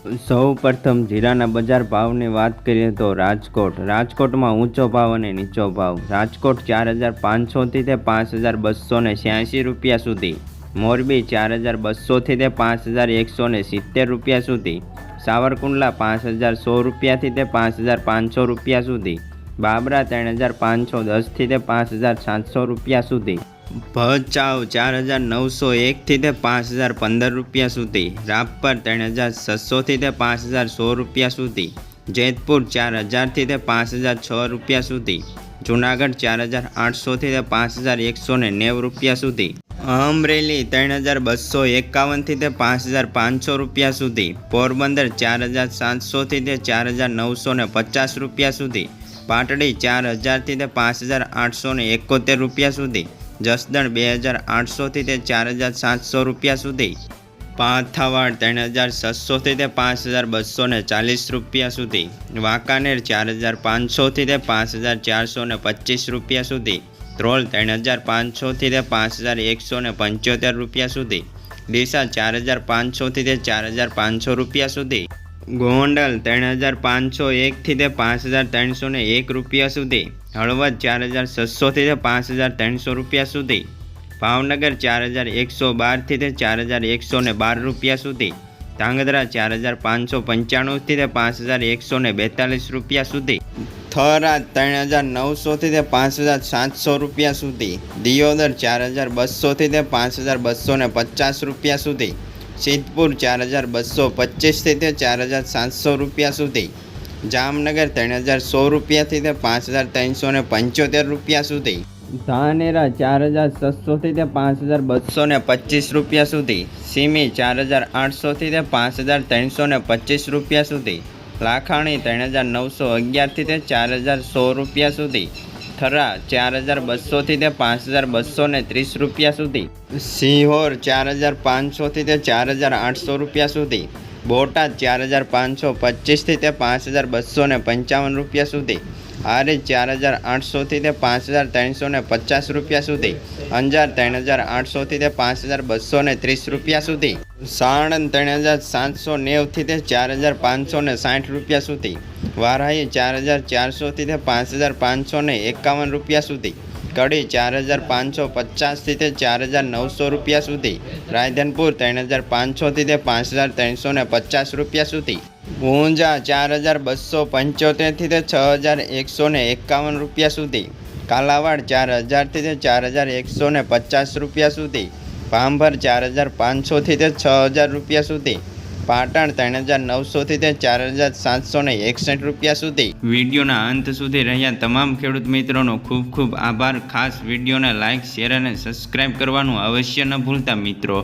સૌ પ્રથમ જીરાના બજાર ભાવની વાત કરીએ તો રાજકોટ. રાજકોટમાં ઊંચો ભાવ અને નીચો ભાવ. રાજકોટ ચાર હજાર પાંચસોથી તે પાંચ હજાર બસો ને છ્યાસી રૂપિયા સુધી. મોરબી ચાર હજાર બસોથી તે પાંચ હજાર એકસો ને સિત્તેર રૂપિયા સુધી. સાવરકુંડલા પાંચ હજાર સો રૂપિયાથી તે પાંચ હજાર પાંચસો રૂપિયા સુધી. બાબરા ત્રણ હજાર પાંચસો દસથી તે પાંચ હજાર સાતસો રૂપિયા સુધી. ભચાઉ ચાર હજાર નવસો એકથી તે પાંચ હજાર પંદર રૂપિયા સુધી. રાપર ત્રણ હજાર છસોથી તે પાંચ હજાર સો રૂપિયા સુધી. જેતપુર ચાર હજારથી તે પાંચ હજાર છ રૂપિયા સુધી. જુનાગઢ ચાર હજાર આઠસોથી તે પાંચ હજાર એકસો ને નેવું રૂપિયા સુધી. અમરેલી ત્રણ હજાર બસો એકાવનથી તે પાંચ હજાર પાંચસો રૂપિયા સુધી. પોરબંદર ચાર હજાર સાતસોથી તે ચાર હજાર નવસો ને પચાસ રૂપિયા સુધી. પાટડી ચાર હજારથી તે પાંચ હજાર આઠસો ને એકોતેર રૂપિયા સુધી. જસદણ બે હજાર આઠસોથી તે ચાર હજાર સાતસો રૂપિયા સુધી. પાથાવાડ ત્રણ હજાર છસોથી તે પાંચ હજાર બસો ચાલીસ રૂપિયા સુધી. વાંકાનેર ચાર હજાર પાંચસોથી તે પાંચ હજાર ચારસો પચીસ રૂપિયા સુધી. ધ્રોલ ત્રણ હજાર પાંચસોથી તે પાંચ હજાર એકસો ને પંચોતેર રૂપિયા સુધી. ડીસા ચાર હજાર પાંચસોથી તે ચાર હજાર પાંચસો રૂપિયા સુધી. ગોંડલ ત્રણ હજાર પાંચસો એકથી તે પાંચ હજાર ત્રણસો ને એક રૂપિયા સુધી, હળવદ ચાર હજાર છસોથી તે પાંચ હજાર ત્રણસો રૂપિયા સુધી, ભાવનગર ચાર હજાર એકસો બારથી તે ચાર હજાર એકસો ને બાર રૂપિયા સુધી, ધાંગધ્રા ચાર હજાર પાંચસો પંચાણુંથી તે પાંચ હજાર એકસો ને બેતાલીસ રૂપિયા સુધી, થરાદ ત્રણ હજાર નવસોથી તે પાંચ હજાર સાતસો રૂપિયા સુધી, દિયોદર ચાર હજાર બસોથી તે પાંચ હજાર બસો ને પચાસ રૂપિયા સુધી સિદ્ધપુર ચાર હજાર બસો પચીસથી તે ચાર હજાર સાતસો રૂપિયા સુધી. જામનગર ત્રણ હજાર સો રૂપિયાથી તે પાંચ હજાર ત્રણસો ને પંચોતેર રૂપિયા સુધી. ધાનેરા ચાર હજાર છસોથી તે પાંચ હજાર બસો ને પચીસ રૂપિયા સુધી. સીમી ચાર હજાર આઠસોથી તે પાંચ હજાર ત્રણસો ને પચીસ રૂપિયા સુધી. લાખાણી ત્રણ હજાર નવસો અગિયારથી તે ચાર હજાર સો રૂપિયા સુધી. થરા ચાર હજાર બસોથી તે પાંચ હજાર બસો ત્રીસ રૂપિયા સુધી. સિહોર ચાર હજાર પાંચસોથી તે ચાર હજાર આઠસો રૂપિયા સુધી. બોટાદ ચાર હજાર પાંચસો પચીસથી તે પાંચ હજાર બસો પંચાવન રૂપિયા સુધી. આરે ચાર હજાર આઠસોથી તે પાંચ હજાર ત્રણસો પચાસ રૂપિયા સુધી. અંજાર ત્રણ હજાર આઠસોથી તે પાંચ હજાર બસો ત્રીસ રૂપિયા સુધી. સાણંદ ત્રણ હજાર સાતસો નેવથી તે ચાર હજાર પાંચસો સાઠ રૂપિયા સુધી. વારાહી ચાર હજાર ચારસોથી તે પાંચ હજાર પાંચસો ને એકાવન રૂપિયા સુધી. કડી ચાર હજાર પાંચસો પચાસથી તે ચાર હજાર નવસો રૂપિયા સુધી. રાયધનપુર ત્રણ હજાર પાંચસોથી તે પાંચ હજાર ત્રણસો ને પચાસ રૂપિયા સુધી. ઊંઝા ચાર હજાર બસો પંચોતેરથી તે છ હજાર એકસો ને એકાવન રૂપિયા સુધી. કાલાવાડ ચાર હજારથી તે ચાર હજાર એકસો ને પચાસ રૂપિયા સુધી. ભાંભર ચાર હજાર પાંચસોથી તે છ હજાર રૂપિયા સુધી. પાટણ ત્રણ હજાર નવસોથી તે ચાર હજાર સાતસો ને એકસઠ રૂપિયા સુધી. વિડીયોના અંત સુધી રહ્યા તમામ ખેડૂત મિત્રોનો ખૂબ ખૂબ આભાર. ખાસ વિડીયોને લાઇક, શેર અને સબસ્ક્રાઇબ કરવાનું અવશ્ય ન ભૂલતા મિત્રો.